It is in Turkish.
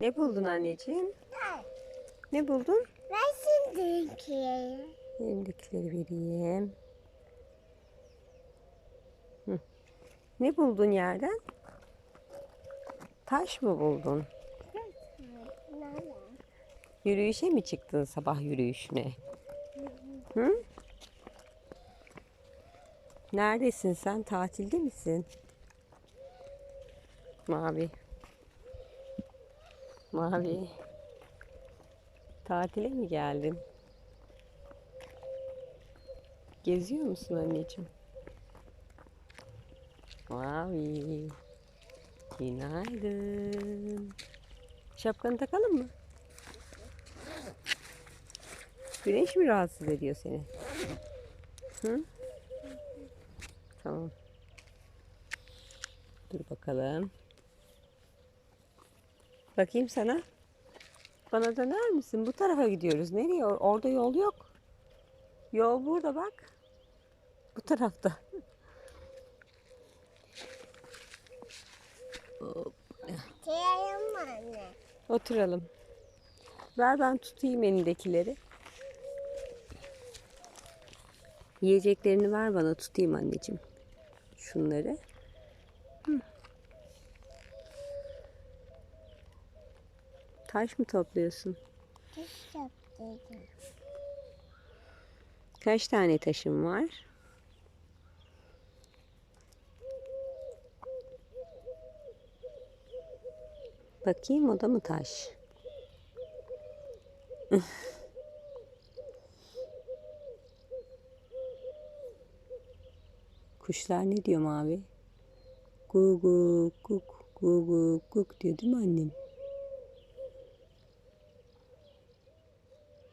Ne buldun anneciğim? Ne buldun? Ben şimdiki. Elimdekileri vereyim. Hı. Ne buldun yerden? Taş mı buldun? Yürüyüşe mi çıktın sabah yürüyüşüne? Hı? Neredesin sen? Tatilde misin? Mavi. Mavi. Tatile mi geldin? Geziyor musun anneciğim? Mavi. Günaydın. Şapkanı takalım mı? Güneş mi rahatsız ediyor seni? Hı? Tamam. Dur bakalım. Bakayım sana. Bana döner misin? Bu tarafa gidiyoruz. Nereye? Or- Orada yol yok. Yol burada bak. Bu tarafta. Kıyayım mı anne? Oturalım. Ver ben tutayım elindekileri. Yiyeceklerini ver bana tutayım anneciğim. Şunları. Taş mı topluyorsun? Diş yaptıydım. Kaç tane taşın var? Bakayım o da mı taş? Kuşlar ne diyor mavi? Guguk guk guguk guk diyor değil mi annem?